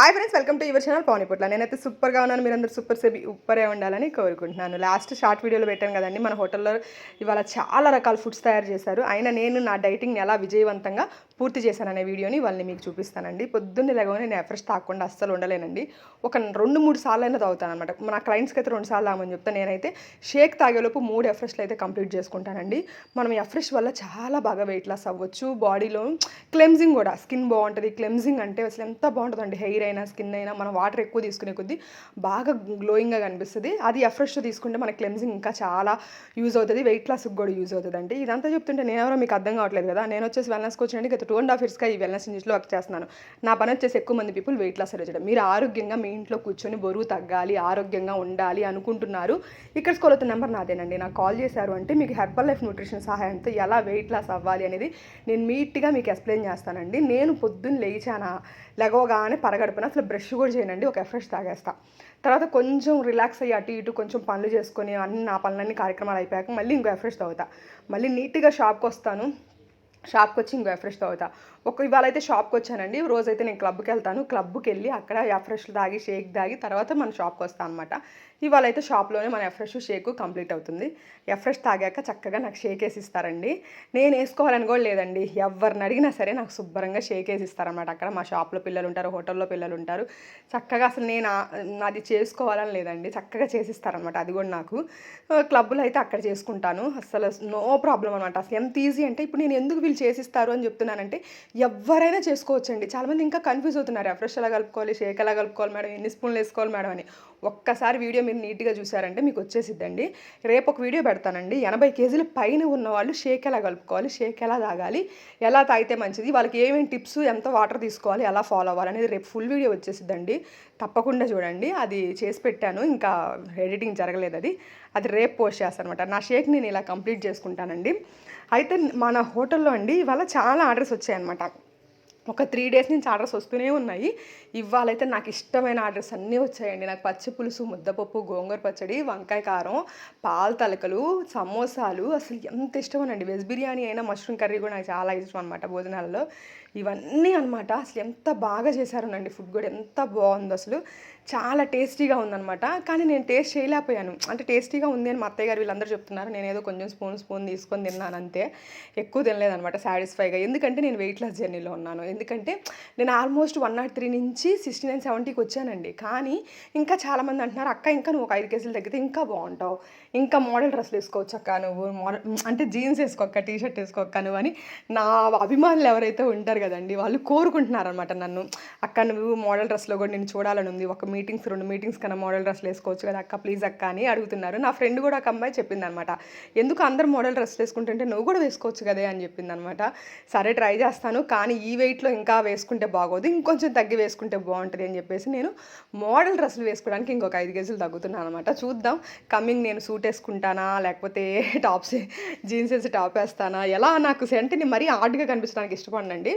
Hi friends welcome to your channel Pavaniputla నేనైతే సూపర్గా ఉన్నాను మీరందరూ సూపర్ సేపీ ఉప్పరే ఉండాలని కోరుకుంటున్నాను. లాస్ట్ షార్ట్ వీడియోలో పెట్టాను కదండి మన హోటల్లో ఇవాళ చాలా రకాల ఫుడ్స్ తయారు చేశారు. అయినా నేను నా డైటింగ్ని ఎలా విజయవంతంగా పూర్తి చేశాననే వీడియోని వాళ్ళని మీకు చూపిస్తానండి. పొద్దున్నే లేకపోతే నేను ఎఫ్రెష్ తాకుండా అస్సలు ఉండలేనండి. ఒక రెండు మూడు సార్లు అయినా తాగుతాను అనమాట నా క్లయింట్స్కి అయితే రెండు సార్లు తాగమని చెప్తాను నేనైతే షేక్ తాగేలోపు మూడు ఎఫ్రెష్లు అయితే కంప్లీట్ చేసుకుంటానండి. మనం ఎఫ్రెష్ వల్ల చాలా బాగా వెయిట్ లాస్ అవ్వచ్చు. బాడీలో క్లెమ్జింగ్ కూడా స్కిన్ బాగుంటుంది. క్లెమ్జింగ్ అంటే అసలు ఎంత బాగుంటుందండి. హెయిర్ అయినా స్కిన్ అయినా మనం వాటర్ ఎక్కువ తీసుకునే కొద్దీ బాగా గ్లోయింగ్గా కనిపిస్తుంది. అది ఎఫ్రెష్ తీసుకుంటే మన క్లెమ్జింగ్ ఇంకా చాలా యూజ్ అవుతుంది. వెయిట్ లాస్కి కూడా యూజ్ అవుతుంది అండి ఇదంతా చెప్తుంటే నేను ఎవరో మీకు అర్థం కావట్లేదు కదా. నేను వచ్చేసి వెల్నెస్కి వచ్చినండి గత టూ అండ్ హాఫ్ ఇయర్స్గా ఈ వెల్నెస్ ఇండస్ట్రీలో వర్క్ చేస్తున్నాను. నా పని వచ్చేసి ఎక్కువ మంది పీపుల్ వెయిట్ లాస్ చేయడం మీరు ఆరోగ్యంగా మీ ఇంట్లో కూర్చొని బరువు తగ్గాలి ఆరోగ్యంగా ఉండాలి అనుకుంటున్నారు. ఇక్కడ స్కూల్ నెంబర్ నాదేనండి. నాకు కాల్ చేశారు అంటే మీకు హెర్బల్ లైఫ్ న్యూట్రిషన్ సహాయంతో ఎలా వెయిట్ లాస్ అవ్వాలి అనేది నేను నీట్గా మీకు ఎక్స్ప్లెయిన్ చేస్తానండి. నేను పొద్దున్న లేచానా లెగవగానే పరగడుపున అసలు బ్రష్ కూడా చేయనండి. ఒక ఎఫ్రెష్ తాగేస్తా. తర్వాత కొంచెం రిలాక్స్ అయ్యి అటు ఇటు కొంచెం పనులు చేసుకొని అన్ని నా పనులన్నీ కార్యక్రమాలు అయిపోయాక మళ్ళీ ఇంకో ఎఫ్రెష్ తాగుతా. మళ్ళీ నీట్గా షాప్కి వస్తాను. షాప్కి వచ్చి ఇంకో ఎఫ్రెష్ తాగుతా ఒక ఇవాళ అయితే షాప్కి వచ్చానండి. రోజైతే నేను క్లబ్కి వెళ్తాను. క్లబ్కి వెళ్ళి అక్కడ ఎఫ్రెష్ తాగి షేక్ తాగి తర్వాత మన షాప్కి వస్తాను అనమాట ఇవాళ అయితే షాప్లోనే మన ఎఫ్రెష్ షేక్ కంప్లీట్ అవుతుంది. ఎఫ్రెష్ తాగాక చక్కగా నాకు షేక్ వేసి ఇస్తారండి. నేను వేసుకోవాలని కూడా లేదండి. ఎవరిని అడిగినా సరే నాకు శుభ్రంగా షేక్ వేసి ఇస్తారనమాట అక్కడ మా షాప్లో పిల్లలు ఉంటారు హోటల్లో పిల్లలు ఉంటారు. చక్కగా అసలు నేను అది చేసుకోవాలని లేదండి. చక్కగా చేసిస్తారనమాట అది కూడా నాకు. క్లబ్లో అయితే అక్కడ చేసుకుంటాను. అసలు నో ప్రాబ్లం అనమాట అసలు ఎంత ఈజీ అంటే ఇప్పుడు నేను ఎందుకు వీళ్ళు చేసిస్తారు అని చెప్తున్నానంటే ఎవరైనా చేసుకోవచ్చండి. చాలామంది ఇంకా కన్ఫ్యూజ్ అవుతున్నారు. ఫ్రెష్ ఎలా కలుపుకోవాలి? షేక్ ఎలా కలుపుకోవాలి మేడం? ఎన్ని స్పూన్లు వేసుకోవాలి మేడం అని. ఒక్కసారి వీడియో మీరు నీట్గా చూసారంటే మీకు వచ్చేసిద్దండి. రేపు ఒక వీడియో పెడతానండి. ఎనభై కేజీల పైన ఉన్న వాళ్ళు షేక్ ఎలా కలుపుకోవాలి? షేక్ ఎలా తాగాలి? ఎలా తాగితే మంచిది? వాళ్ళకి ఏమేమి టిప్స్ ఎంత వాటర్ తీసుకోవాలి? ఎలా ఫాలో అవ్వాలి? అనేది రేపు ఫుల్ వీడియో వచ్చేసిద్దండి. తప్పకుండా చూడండి. అది చేసి పెట్టాను. ఇంకా ఎడిటింగ్ జరగలేదు అది. అది రేపు పోస్ట్ చేస్తాను అనమాట నా షేక్ నేను ఇలా కంప్లీట్ చేసుకుంటానండి. అయితే మన హోటల్లో అండి ఇవాళ చాలా ఆర్డర్స్ వచ్చాయన్నమాట. ఒక త్రీ డేస్ నుంచి ఆర్డర్స్ వస్తూనే ఉన్నాయి. ఇవాళైతే నాకు ఇష్టమైన ఆర్డర్స్ అన్నీ వచ్చాయండి. నాకు పచ్చి పులుసు ముద్దపప్పు గోంగూర పచ్చడి వంకాయ కారం పాల తలకలు సమోసాలు. అసలు ఎంత ఇష్టమోనండి. వెజ్ బిర్యానీ అయినా మష్రూమ్ కర్రీ కూడా నాకు చాలా ఇష్టం అనమాట భోజనాలలో. ఇవన్నీ అనమాట అసలు ఎంత బాగా చేశారోనండి ఫుడ్ కూడా. ఎంత బాగుందో అసలు. చాలా టేస్టీగా ఉందన్నమాట. కానీ నేను టేస్ట్ చేయలేకపోయాను. అంటే టేస్టీగా ఉంది అని మా అత్తయ్య గారు వీళ్ళందరూ చెప్తున్నారు. నేను ఏదో కొంచెం స్పూన్ స్పూన్ తీసుకొని తిన్నాను అంతే. ఎక్కువ తినలేదనమాట సాటిస్ఫైగా. ఎందుకంటే నేను వెయిట్ లాస్ జర్నీలో ఉన్నాను. ఎందుకంటే నేను ఆల్మోస్ట్ వన్ నాట్ త్రీ నుంచి సిక్స్టీ నైన్ సెవెంటీకి వచ్చానండి. కానీ ఇంకా చాలామంది అంటున్నారు అక్క ఇంకా నువ్వు ఒక ఐదు కేజీలు తగ్గితే ఇంకా బాగుంటావు. ఇంకా మోడల్ డ్రెస్లు వేసుకోవచ్చు అక్క నువ్వు. మోడల్ అంటే జీన్స్ వేసుకోక్క టీ షర్ట్ వేసుకోక్క నువ్వు అని నా అభిమానులు ఎవరైతే ఉంటారు కదండి. వాళ్ళు కోరుకుంటున్నారనమాట నన్ను. అక్క నువ్వు మోడల్ డ్రెస్లో కూడా నేను చూడాలని ఉంది. ఒక మీటింగ్స్ రెండు మీటింగ్స్ కన్నా మోడల్ డ్రెస్లు వేసుకోవచ్చు కదా అక్క ప్లీజ్ అక్క అని అడుగుతున్నారు. నా ఫ్రెండ్ కూడా ఒక అమ్మాయి చెప్పింది అనమాట ఎందుకు అందరు మోడల్ డ్రెస్ వేసుకుంటుంటే నువ్వు కూడా వేసుకోవచ్చు కదే అని చెప్పింది అనమాట సరే ట్రై చేస్తాను. కానీ ఈ వెయిట్లో ఇంకా వేసుకుంటే బాగోదు. ఇంకొంచెం తగ్గి వేసుకుంటే బాగుంటుంది అని చెప్పేసి నేను మోడల్ డ్రెస్సులు వేసుకోవడానికి ఇంకొక ఐదు కేజీలు తగ్గుతున్నాను అనమాట చూద్దాం. కమింగ్ నేను సూట్ వేసుకుంటానా? లేకపోతే టాప్స్ జీన్స్ వేసి టాప్ వేస్తానా? ఎలా? నాకు సెంటిని నేను మరీ ఆర్ట్గా కనిపించడానికి ఇష్టపడినండి.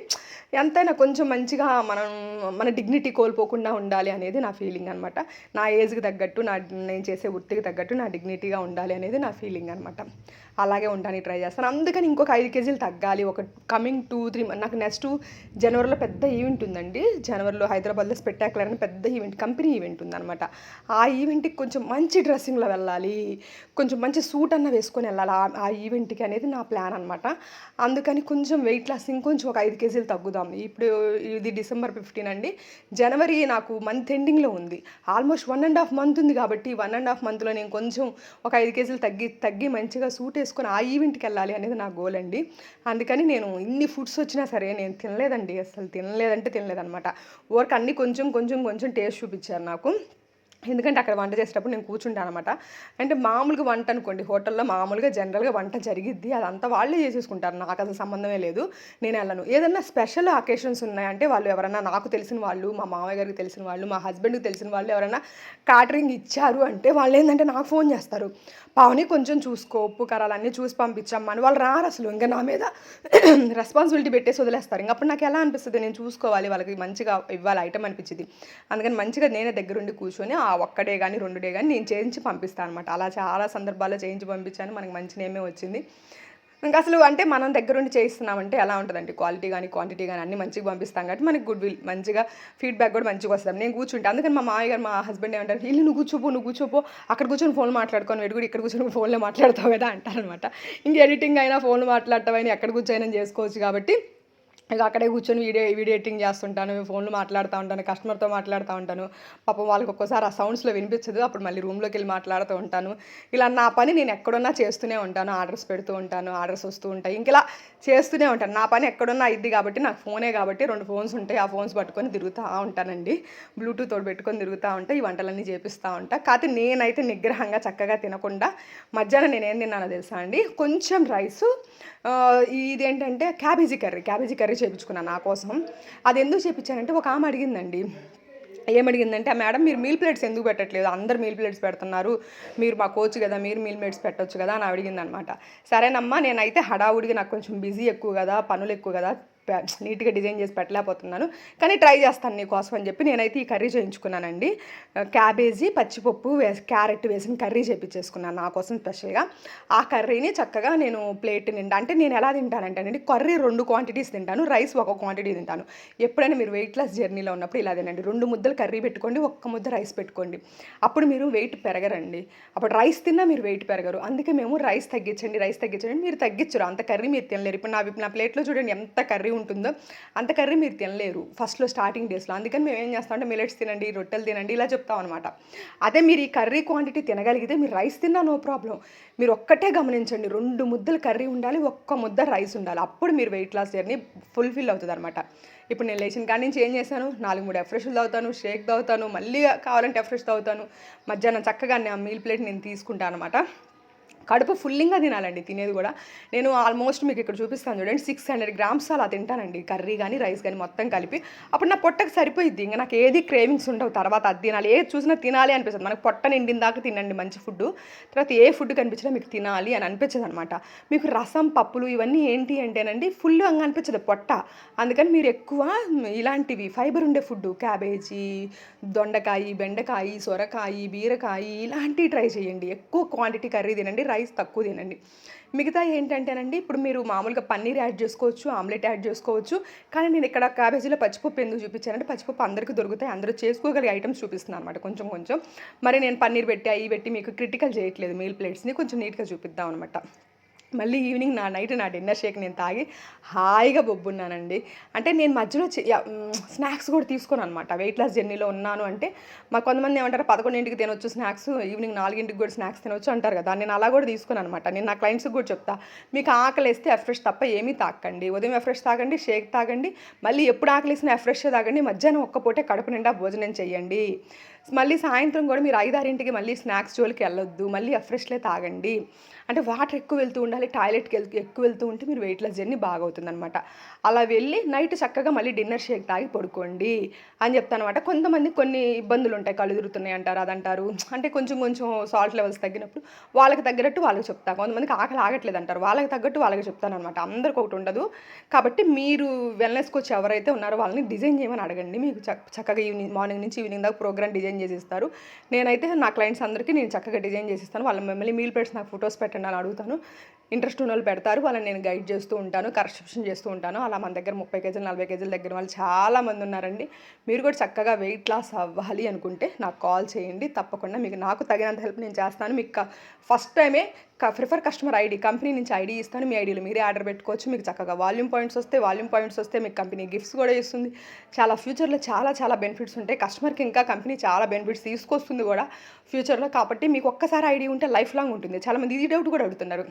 ఎంతైనా కొంచెం మంచిగా మనం మన డిగ్నిటీ కోల్పోకుండా ఉండాలి అనేది నా ఫీలింగ్ అనమాట నా ఏజ్కి తగ్గట్టు నా నేను చేసే వృత్తికి తగ్గట్టు నా డిగ్నిటీగా ఉండాలి అనేది నా ఫీలింగ్ అనమాట అలాగే ఉండడానికి ట్రై చేస్తాను. అందుకని ఇంకొక ఐదు కేజీలు తగ్గాలి. ఒక కమింగ్ టూ త్రీ నాకు నెక్స్ట్ జనవరిలో పెద్ద ఈవెంట్ ఉందండి. జనవరిలో హైదరాబాద్లో స్పెట్టాకులర్ అని పెద్ద ఈవెంట్ కంపెనీ ఈవెంట్ ఉందన్నమాట. ఆ ఈవెంట్కి కొంచెం మంచి డ్రెస్సింగ్లో వెళ్ళాలి. కొంచెం మంచి సూట్ అన్న వేసుకొని వెళ్ళాలి. ఆ- ఆ ఈవెంట్కి అనేది నా ప్లాన్ అనమాట అందుకని కొంచెం వెయిట్ లాస్ ఇంకొంచెం ఒక ఐదు కేజీలు తగ్గుదాం. ఇప్పుడు ఇది డిసెంబర్ ఫిఫ్టీన్ అండి. జనవరి నాకు మంత్ ఎండింగ్లో ఉంది. Almost one and half month ఉంది కాబట్టి వన్ అండ్ హాఫ్ మంత్లో నేను కొంచెం ఒక ఐదు కేజీలు తగ్గి తగ్గి మంచిగా సూట్ చేసుకొని ఆ ఈవెంట్కి వెళ్ళాలి అనేది నా గోల్ అండి. అందుకని నేను ఇన్ని ఫుడ్స్ వచ్చినా సరే నేను తినలేదండి. అసలు తినలేదంటే తినలేదనమాట వర్క్ అన్నీ కొంచెం కొంచెం కొంచెం టేస్ట్ చూపించారు నాకు. ఎందుకంటే అక్కడ వంట చేసేటప్పుడు నేను కూర్చుంటాను అనమాట అంటే మామూలుగా వంట అనుకోండి హోటల్లో మామూలుగా జనరల్గా వంట జరిగిద్ది. అదంతా వాళ్ళే చేసేసుకుంటారు. నాకు అసలు సంబంధమే లేదు. నేను వెళ్ళను. ఏదన్నా స్పెషల్ అకేషన్స్ ఉన్నాయంటే వాళ్ళు ఎవరైనా నాకు తెలిసిన వాళ్ళు మా మామయ్య గారికి తెలిసిన వాళ్ళు మా హస్బెండ్కి తెలిసిన వాళ్ళు ఎవరైనా క్యాటరింగ్ ఇచ్చారు అంటే వాళ్ళు ఏంటంటే నాకు ఫోన్ చేస్తారు. పావని కొంచెం చూసుకో ఉప్పు కారాలన్నీ చూసి పంపించమ్మని వాళ్ళు రారు అసలు. ఇంకా నా మీద రెస్పాన్సిబిలిటీ పెట్టేసి వదిలేస్తారు. ఇంకా అప్పుడు నాకు ఎలా అనిపిస్తుంది? నేను చూసుకోవాలి వాళ్ళకి మంచిగా ఇవ్వాలి ఐటమ్ అనిపించింది. అందుకని మంచిగా నేనే దగ్గరుండి కూర్చొని ఆ ఒక్కడే కానీ రెండు డే కానీ నేను చేయించి పంపిస్తాను అనమాట అలా చాలా సందర్భాల్లో చేయించి పంపించాను. మనకు మంచి నేమే వచ్చింది. ఇంకా అసలు అంటే మనం దగ్గరుండి చేయిస్తున్నామంటే ఎలా ఉంటుందండి? క్వాలిటీ కానీ క్వాంటిటీ కానీ అన్ని మంచిగా పంపిస్తాం కాబట్టి మనకి గుడ్ విల్ మంచిగా ఫీడ్బ్యాక్ కూడా మంచిగా వస్తాం నేను కూర్చుంటే. అందుకని మా మామయ్య గారు మా హస్బెండ్ ఏమంటారు ఇల్లు నువ్వు కూర్చోపో నువ్వు కూర్చోపో. అక్కడ కూర్చొని ఫోన్ మాట్లాడుకొని వీడు కూడా ఇక్కడ కూర్చొని ఫోన్లో మాట్లాడతావు కదా అంటారనమాట ఇంక ఎడిటింగ్ అయినా ఫోన్లో మాట్లాడటం అయినా ఎక్కడ కూర్చొని చేసుకోవచ్చు కాబట్టి ఇక అక్కడే కూర్చొని వీడియో వీడియో ఎడిటింగ్ చేస్తుంటాను ఫోన్లో మాట్లాడుతూ ఉంటాను కస్టమర్తో మాట్లాడుతూ ఉంటాను. పాపం వాళ్ళకి ఒక్కోసారి ఆ సౌండ్స్లో వినిపించదు అప్పుడు మళ్ళీ రూమ్లోకి వెళ్ళి మాట్లాడుతూ ఉంటాను. ఇలా నా పని నేను ఎక్కడున్నా చేస్తూనే ఉంటాను ఆర్డర్స్ పెడుతూ ఉంటాను ఆర్డర్స్ వస్తూ ఉంటాయి. ఇంక ఇలా చేస్తూనే ఉంటాను. నా పని ఎక్కడున్నా ఇది కాబట్టి నాకు ఫోనే కాబట్టి రెండు ఫోన్స్ ఉంటాయి ఆ ఫోన్స్ పట్టుకొని తిరుగుతూ ఉంటానండి. బ్లూటూత్ తోడు పెట్టుకొని తిరుగుతూ ఉంటా ఈ వంటలన్నీ చేపిస్తూ ఉంటా. కాకపోతే నేనైతే నిగ్రహంగా చక్కగా తినకుండా మధ్యాహ్నం నేను ఏం తిన్నానో తెలుసా అండి? కొంచెం రైసు ఇదేంటంటే క్యాబేజీ కర్రీ క్యాబేజీ కర్రీ చేయించుకున్నాను నా కోసం. అది ఎందుకు చేయించానంటే ఒక ఆమె అడిగిందండి. ఏమడిగిందంటే మేడం మీరు మీల్ ప్లేట్స్ ఎందుకు పెట్టట్లేదు? అందరు మీల్ ప్లేట్స్ పెడుతున్నారు. మీరు మా కోచ్ కదా మీరు మీల్ ప్లేట్స్ పెట్టొచ్చు కదా అని అడిగిందనమాట. సరేనమ్మా నేనైతే హడావుడిగా నాకు కొంచెం బిజీ ఎక్కువ కదా పనులు ఎక్కువ కదా నీట్గా డిజైన్ చేసి పెట్టలేకపోతున్నాను. కానీ ట్రై చేస్తాను నీకోసం అని చెప్పి నేనైతే ఈ కర్రీ చేయించుకున్నానండి. క్యాబేజీ పచ్చిపప్పు వేసి క్యారెట్ వేసిన కర్రీ చేపించేసుకున్నాను నా కోసం స్పెషల్గా. ఆ కర్రీని చక్కగా నేను ప్లేట్ నిండా అంటే నేను ఎలా తింటానంటేనండి కర్రీ రెండు క్వాంటిటీస్ తింటాను రైస్ ఒక క్వాంటిటీ తింటాను. ఎప్పుడైనా మీరు వెయిట్ లాస్ జర్నీలో ఉన్నప్పుడు ఇలా తినండి. రెండు ముద్దలు కర్రీ పెట్టుకోండి ఒక్క ముద్ద రైస్ పెట్టుకోండి. అప్పుడు మీరు వెయిట్ పెరగరండి. అప్పుడు రైస్ తిన్నా మీరు వెయిట్ పెరగరు. అందుకే మేము రైస్ తగ్గించండి రైస్ తగ్గించండి మీరు తగ్గించరు. అంత కర్రీ మీరు తినలేరు. ఇప్పుడు నా నా ప్లేట్లో చూడండి ఎంత కర్రీ ఉంటుందో అంత కర్రీ మీరు తినలేరు. ఫస్ట్లో స్టార్టింగ్ డేస్లో. అందుకని మేము ఏం చేస్తామంటే మిలెట్స్ తినండి రొట్టెలు తినండి ఇలా చెప్తాం అనమాట అదే మీరు ఈ కర్రీ క్వాంటిటీ తినగలిగితే మీరు రైస్ తిన్నా నో ప్రాబ్లం మీరు ఒక్కటే గమనించండి రెండు ముద్దలు కర్రీ ఉండాలి ఒక్క ముద్ద రైస్ ఉండాలి. అప్పుడు మీరు వెయిట్ లాస్ జర్నీ ఫుల్ఫిల్ అవుతుంది అనమాట ఇప్పుడు నేను లేచిన కాడి నుంచి ఏం చేశాను? నాలుగు మూడు ఎఫ్రెష్లు తాగుతాను షేక్ తాగుతాను మళ్ళీ కావాలంటే ఎఫ్రెష్ తాగుతాను. మధ్యాహ్నం చక్కగా నా మీల్ ప్లేట్ నేను తీసుకుంటాను అనమాట కడుపు ఫుల్లింగ్గా తినాలండి తినేది కూడా. నేను ఆల్మోస్ట్ మీకు ఇక్కడ చూపిస్తాను చూడండి సిక్స్ హండ్రెడ్ గ్రామ్స్ అలా తింటానండి. కర్రీ కానీ రైస్ కానీ మొత్తం కలిపి. అప్పుడు నా పొట్టకు సరిపోయిద్ది ఇంకా నాకు ఏది క్రేవింగ్స్ ఉండవు తర్వాత అది తినాలి. ఏది చూసినా తినాలి అనిపిస్తుంది. మనకు పొట్ట నిండిన దాకా తినండి మంచి ఫుడ్ తర్వాత ఏ ఫుడ్ కనిపించినా మీకు తినాలి అని అనిపించదు అనమాట మీకు రసం పప్పులు ఇవన్నీ ఏంటి అంటేనండి ఫుల్ అంగా అనిపించదు పొట్ట. అందుకని మీరు ఎక్కువ ఇలాంటివి ఫైబర్ ఉండే ఫుడ్ క్యాబేజీ దొండకాయ బెండకాయ సొరకాయ బీరకాయ ఇలాంటివి ట్రై చేయండి. ఎక్కువ క్వాంటిటీ కర్రీ తినండి రైస్ తక్కువ తినండి. మిగతా ఏంటంటేనండి ఇప్పుడు మీరు మామూలుగా పన్నీర్ యాడ్ చేసుకోవచ్చు ఆమ్లెట్ యాడ్ చేసుకోవచ్చు కానీ నేను ఇక్కడ క్యాబేజీలో పచ్చిపప్పు ఎందుకు చూపించానంటే పచ్చిపప్పు అందరికీ దొరుకుతాయి అందరూ చేసుకోగలిగే ఐటమ్స్ చూపిస్తున్నాను అనమాట కొంచెం కొంచెం. మరి నేను పన్నీర్ పెట్టి అవి పెట్టి మీకు క్రిటికల్ చేయట్లేదు మీల్ ప్లేట్స్ని కొంచెం నీట్గా చూపిద్దాం అనమాట మళ్ళీ ఈవినింగ్ నా నైట్ నా డిన్నర్ షేక్ నేను తాగి హాయిగా బొబ్బున్నానండి. అంటే నేను మధ్యలో స్నాక్స్ కూడా తీసుకోను అనమాట వెయిట్ లాస్ జర్నీలో ఉన్నాను అంటే మా కొంతమంది ఏమంటారు పదకొండింటికి తినొచ్చు స్నాక్స్ ఈవినింగ్ నాలుగింటికి కూడా స్నాక్స్ తినొచ్చు అంటారు కదా. నేను అలా కూడా తీసుకోను అనమాట నేను నా క్లయింట్స్కి కూడా చెప్తా మీకు ఆకలి వేస్తే ఎఫ్రెష్ తప్ప ఏమీ తాకండి. ఉదయం ఎఫ్రెష్ తాగండి షేక్ తాగండి మళ్ళీ ఎప్పుడు ఆకలి వేసినా ఎఫ్రెష్ తాగండి మధ్యాహ్నం ఒక్క పూటే కడుపు నిండా భోజనం చేయండి మళ్ళీ సాయంత్రం కూడా మీరు ఐదారింటికి మళ్ళీ స్నాక్స్ జోలికి వెళ్ళొద్దు మళ్ళీ అఫ్రెష్లే తాగండి. అంటే వాటర్ ఎక్కువ వెళ్తూ ఉండాలి టాయిలెట్కి వెళ్తూ ఎక్కువ వెళ్తూ ఉంటే మీరు వెయిట్ లాస్ జర్నీ బాగా అవుతుందన్నమాట అలా వెళ్ళి నైట్ చక్కగా మళ్ళీ డిన్నర్ షేక్ తాగి పడుకోండి అని చెప్తాను అనమాట కొంతమంది కొన్ని ఇబ్బందులు ఉంటాయి కళ్ళు తిరుగుతున్నాయి అంటారు అదంటారు. అంటే కొంచెం కొంచెం సాల్ట్ లెవెల్స్ తగ్గినప్పుడు వాళ్ళకి తగ్గినట్టు వాళ్ళకి చెప్తాను కొంతమందికి ఆకలి ఆగట్లేదు అంటారు వాళ్ళకి తగ్గట్టు వాళ్ళకి చెప్తాను అనమాట అందరికి ఒకటి ఉండదు. కాబట్టి మీరు వెల్నెస్ కోచ్ ఎవరైతే ఉన్నారో వాళ్ళని డిజైన్ చేయమని అడగండి. మీకు చక్కగా ఈవినింగ్ మార్నింగ్ నుంచి ఈవినింగ్ దాకా ప్రోగ్రామ్ డిజైన్ చేసి ఇస్తారు నేనైతే నా క్లయింట్స్ అందరికీ నేను చక్కగా డిజైన్ చేసి ఇస్తాను వాళ్ళ మిమ్మల్ని మీల్ ప్లేట్స్ నాకు ఫొటోస్ పెట్టండి అని అడుగుతాను. ఇంట్రెస్ట్ ఉన్న వాళ్ళు పెడతారు వాళ్ళని నేను గైడ్ చేస్తూ ఉంటాను కరెక్షన్ చేస్తూ ఉంటాను. అలా మన దగ్గర ముప్పై కేజీలు నలభై కేజీల దగ్గర వాళ్ళు చాలామంది ఉన్నారండి. మీరు కూడా చక్కగా వెయిట్ లాస్ అవ్వాలి అనుకుంటే నాకు కాల్ చేయండి. తప్పకుండా మీకు నాకు తగినంత హెల్ప్ నేను చేస్తాను. మీకు ఫస్ట్ టైమే ప్రిఫర్ కస్టమర్ ఐడి కంపెనీ నుంచి ఐడి ఇస్తాను. మీ ఐడీలు మీరే ఆర్డర్ పెట్టుకోవచ్చు. మీకు చక్కగా వాల్యూమ్ పాయింట్స్ వస్తే వాల్యూమ్ పాయింట్స్ వస్తే మీకు కంపెనీ గిఫ్ట్స్ కూడా ఇస్తుంది. చాలా ఫ్యూచర్లో చాలా చాలా బెనిఫిట్స్ ఉంటాయి. కస్టమర్కి ఇంకా కంపెనీ చాలా బెనిఫిట్స్ తీసుకొస్తుంది కూడా ఫ్యూచర్లో కాబట్టి మీకు ఒక్కసారి ఐడి ఉంటే లైఫ్ లాంగ్ ఉంటుంది చాలామంది ఇది డౌట్ కూడా అడుగుతున్నారు.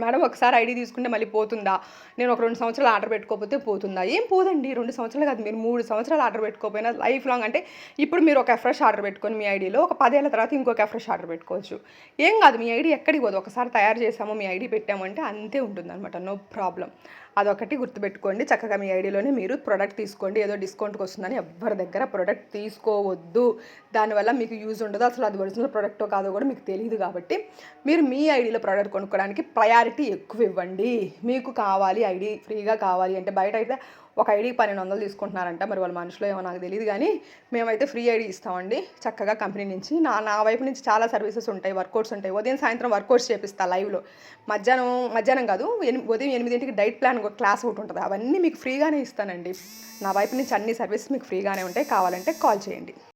మేడం ఒకసారి ఐడి తీసుకుంటే మళ్ళీ పోతుందా? నేను ఒక రెండు సంవత్సరాలు ఆర్డర్ పెట్టుకోకపోతే పోతుందా? ఏం పోదండి? రెండు సంవత్సరాలు కాదు మీరు మూడు సంవత్సరాలు ఆర్డర్ పెట్టుకోకపోయినా లైఫ్ లాంగ్ అంటే ఇప్పుడు మీరు ఒక ఫ్రెష్ ఆర్డర్ పెట్టుకొని మీ ఐడిలో ఒక పదేళ్ళ తర్వాత ఇంకొక ఫ్రెష్ ఆర్డర్ పెట్టుకోవచ్చు. ఏం కాదు మీ ఐడి ఎక్కడికి పోదు. ఒకసారి తయారు చేసాము మీ ఐడి పెట్టామంటే అంతే ఉంటుందన్నమాట. No problem. అదొకటి గుర్తుపెట్టుకోండి. చక్కగా మీ ఐడిలోనే మీరు ప్రోడక్ట్ తీసుకోండి. ఏదో డిస్కౌంట్కి వస్తుందని ఎవరి దగ్గర ప్రోడక్ట్ తీసుకోవద్దు. దానివల్ల మీకు యూజ్ ఉండదు. అసలు అది ఒరిజినల్ ప్రోడక్టో కాదో కూడా మీకు తెలియదు కాబట్టి మీరు మీ ఐడిలో ప్రోడక్ట్ కొనుక్కోవడానికి క్లారిటీ ఎక్కువ ఇవ్వండి మీకు కావాలి ఐడి ఫ్రీగా కావాలి అంటే బయట అయితే ఒక ఐడి పన్నెండు వందలు తీసుకుంటున్నారంట. మరి వాళ్ళ మనుషులు ఏమో నాకు తెలియదు కానీ మేమైతే ఫ్రీ ఐడి ఇస్తామండి. చక్కగా కంపెనీ నుంచి నా నా వైపు నుంచి చాలా సర్వీసెస్ ఉంటాయి వర్కౌట్స్ ఉంటాయి. ఉదయం సాయంత్రం వర్కౌట్స్ చేపిస్తా లైవ్లో. మధ్యాహ్నం మధ్యాహ్నం కాదు ఉదయం ఎనిమిదింటికి డైట్ ప్లాన్ ఒక క్లాస్ ఒకటి ఉంటుంది. అవన్నీ మీకు ఫ్రీగానే ఇస్తానండి. నా వైపు నుంచి అన్ని సర్వీసెస్ మీకు ఫ్రీగానే ఉంటాయి. కావాలంటే కాల్ చేయండి.